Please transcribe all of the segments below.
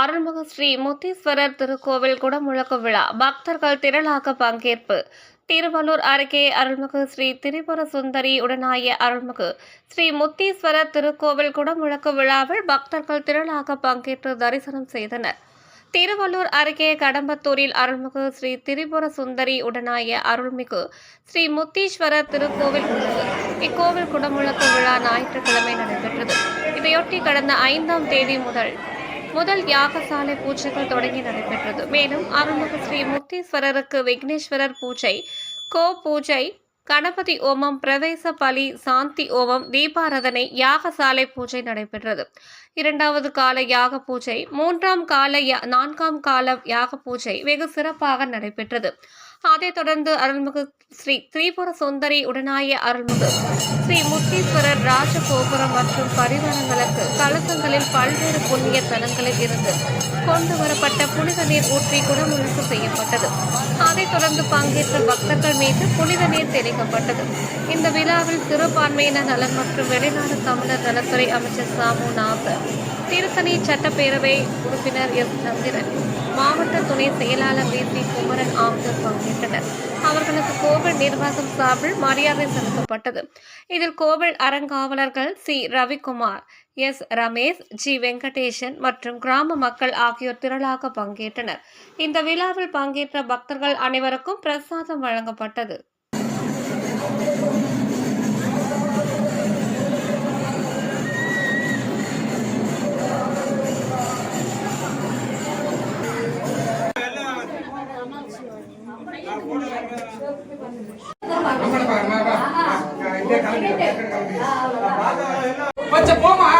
அருள்மிகு ஸ்ரீ முத்தீஸ்வரர் திருக்கோவில் குடமுழக்கு விழா. பக்தர்கள் திரளாக பங்கேற்பு. திருவள்ளூர் அருகே அருள்மிகு ஸ்ரீ திரிபுர சுந்தரி உடனாய அருள்மிகு ஸ்ரீ முத்தீஸ்வரர் திருக்கோவில் குடமுழக்கு விழாவில் பக்தர்கள் திரளாக பங்கேற்று தரிசனம் செய்தனர். திருவள்ளூர் அருகே கடம்பத்தூரில் அருள்மிகு ஸ்ரீ திரிபுர சுந்தரி உடனாய அருள்மிகு ஸ்ரீ முத்தீஸ்வரர் திருக்கோவில் உள்ளது இக்கோவில் குடமுழக்கு விழா ஞாயிற்றுக்கிழமை நடைபெற்றது. இதையொட்டி கடந்த ஐந்தாம் தேதி முதல் முதல் யாகசாலை பூஜைகள் தொடங்கி நடைபெற்றது. மேலும் அருள்மிகு ஸ்ரீ முக்தீஸ்வரருக்கு விக்னேஸ்வரர் பூஜை கோ பூஜை கணபதி ஓமம் பிரவேச பலி சாந்தி ஓமம் தீபாரதனை யாகசாலை பூஜை நடைபெற்றது. இரண்டாவது கால யாக பூஜை மூன்றாம் கால யா- நான்காம் கால யாக பூஜை வெகு சிறப்பாக நடைபெற்றது. அதைத் தொடர்ந்து அருள்மிகு ஸ்ரீ திரிபுர சுந்தரி உடனாய அருள்மிகு ஸ்ரீ முத்தீஸ்வரர் ராஜகோபுரம் மற்றும் பரிவாரங்களுக்கு கலசங்களில் பல்வேறு புண்ணிய தலங்களில் இருந்து கொண்டு வரப்பட்ட புனித நீர் ஊற்றி குடமுழுக்கு செய்யப்பட்டது. அதைத் தொடர்ந்து பங்கேற்ற பக்தர்கள் மீது புனித நீர் தெளிக்கப்பட்டது. இந்த விழாவில் சிறுபான்மையினர் நலன் மற்றும் வெளிநாடு தமிழர் நலத்துறை அமைச்சர் சாமு நாசர் திருத்தணி சட்டப்பேரவை உறுப்பினர் எஸ் சந்திரன் மாவட்ட துணை செயலாளர் வி. சி. குமரன் ஆகியோர் பங்கேற்றனர். அவர்களுக்கு கோவில் நிர்வாகம் சார்பில் மரியாதை செலுத்தப்பட்டது. இதில் கோவில் அறங்காவலர்கள் C. Ravikumar S. Ramesh G. Venkatesan மற்றும் கிராம மக்கள் ஆகியோர் திரளாக பங்கேற்றனர். இந்த விழாவில் பங்கேற்ற பக்தர்கள் அனைவருக்கும் பிரசாதம் வழங்கப்பட்டது. கொஞ்சம் போமா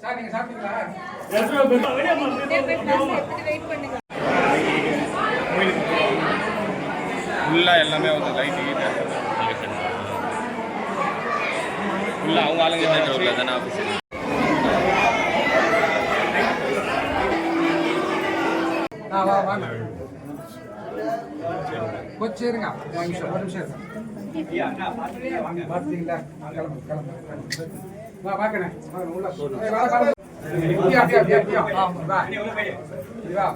சார் நீங்க சாப்பிட்டீங்களா ஃபுல்லாக எல்லாமே அவங்க லைட்டு இல்லை அவங்க ஆளுங்க இந்த ரோட்டில் தானே ஆஃபீஸ் வாங்க. கொஞ்சம் இருங்க ஒரு நிமிஷம் ஒரு நிமிஷம் இருங்க. பார்த்தீங்களா கிளம்பு கிளம்பு வா உள்ள ஆ வா வா.